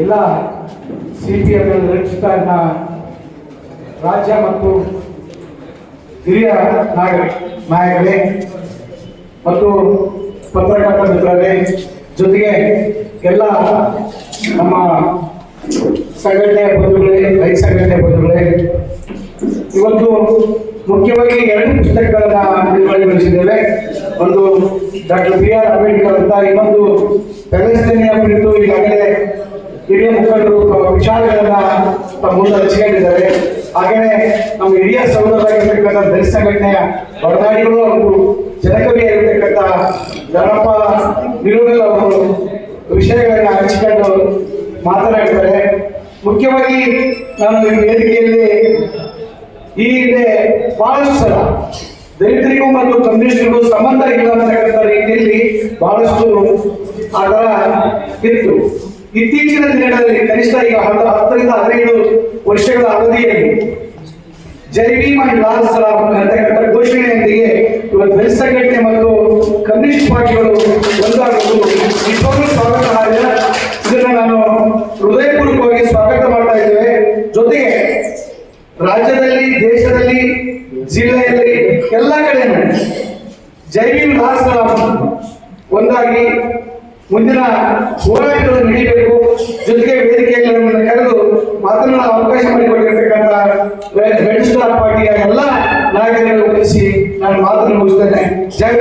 ಎಲ್ಲ C P M ರಾಜ್ಯ ಮತ್ತು ಹಿರಿಯ ನಾಯಕ ನಾಯಕರೇ ಮತ್ತು ಪತ್ರಕರ್ತ ಮಿತ್ರರೇ, ಜೊತೆಗೆ ಎಲ್ಲ ನಮ್ಮ ಸಂಘಟನೆಯ ಬಂಧುಗಳೇ ಐ ಸಂಘಟನೆ ಬಂಧುಗಳೇ, ಇವತ್ತು ಮುಖ್ಯವಾಗಿ ಎರಡು ಪುಸ್ತಕಗಳನ್ನು ಬಿಡುಗಡೆಗೊಳಿಸಿದ್ದೇವೆ ಒಂದು ಡಾಕ್ಟರ್ ಬಿ ಆರ್ ಅಂಬೇಡ್ಕರ್ ಅಂತ ಇನ್ನೊಂದು ಪ್ಯಾಲೆಸ್ತೀನಿಯ ಕುರಿತು ಈಗಾಗಲೇ ಹಿರಿಯ ಮುಖಂಡರು ವಿಚಾರಗಳನ್ನ ತಮ್ಮ ಮುಂದೆ ಹಂಚಿಕೊಂಡಿದ್ದಾರೆ. ಹಾಗೆಯೇ ನಮ್ಮ ಹಿರಿಯ ಸಹೋದರರಾಗಿರ್ತಕ್ಕಂಥ ದಲಿತ ಸಂಘಟನೆಯ ಹೊರನಾಡಿಗಳು ಹಾಗೂ ಜನಕವಿಯಾಗಿರ್ತಕ್ಕಂಥ ಧನಪ್ಪ ನಿಲುಗಲ್ ಅವರು ವಿಷಯಗಳನ್ನ ಹಂಚಿಕೊಂಡು ಮಾತನಾಡಿದ್ದಾರೆ ಮುಖ್ಯವಾಗಿ ನಾನು ವೇದಿಕೆಯಲ್ಲಿ ಈ ಹಿಂದೆ ಬಹಳಷ್ಟು ಸಲ ದಲಿತರಿಗೂ ಮತ್ತು ಕಮ್ಯುನಿಸ್ಟ್ರಿಗೂ ಸಂಬಂಧ ಇಲ್ಲ ಅಂತಕ್ಕಂಥ ರೀತಿಯಲ್ಲಿ ಬಹಳಷ್ಟು ಅದರ ಇತ್ತು. ಇತ್ತೀಚಿನ ದಿನಗಳಲ್ಲಿ ಕನಿಷ್ಠ ಈಗ ಹತ್ತು, ಹತ್ತರಿಂದ ಹದಿನೈದು ವರ್ಷಗಳ ಅವಧಿಯಲ್ಲಿ ಜೈ ಭೀಮ್ ಅಂಡ್ ಲಾಲ್ ಸಲಾಂ ಅಂತಕ್ಕಂಥ ಘೋಷಣೆಯೊಂದಿಗೆ ಇವತ್ತು ದಲಿತ ಮತ್ತು ಕಮ್ಯುನಿಸ್ಟ್ ಪಾರ್ಟಿಗಳು ಒಂದಾಗುವುದು ನಿಜವಾಗ್ಲೂ ಸ್ವಾಗತ ಇದನ್ನು ನಾನು ಹೃದಯಪೂರ್ವಕವಾಗಿ ಸ್ವಾಗತ ಮಾಡ್ತಾ ಇದ್ದೇವೆ. ಜೊತೆಗೆ ರಾಜ್ಯದಲ್ಲಿ, ದೇಶದಲ್ಲಿ, ಜಿಲ್ಲೆಯಲ್ಲಿ ಎಲ್ಲ ಕಡೆ ಜೈವಿನ ಲಾಲ್ ಒಂದಾಗಿ ಮುಂದಿನ ಹೋರಾಟಗಳು ನಡೀಬೇಕು. ಜೊತೆಗೆ ವೇದಿಕೆಯಲ್ಲಿ ನಮ್ಮನ್ನು ಕರೆದು ಮಾತನಾಡಲು ಅವಕಾಶ ಮಾಡಿಕೊಟ್ಟಿರ್ತಕ್ಕಂಥ ರೆಡ್ ಸ್ಟಾರ್ ಪಾರ್ಟಿಯ ಎಲ್ಲ ನಾಯಕರನ್ನು ಉದ್ದೇಶಿಸಿ ನಾನು ಮಾತನ್ನು ಮುಗಿಸ್ತೇನೆ. ಜೈ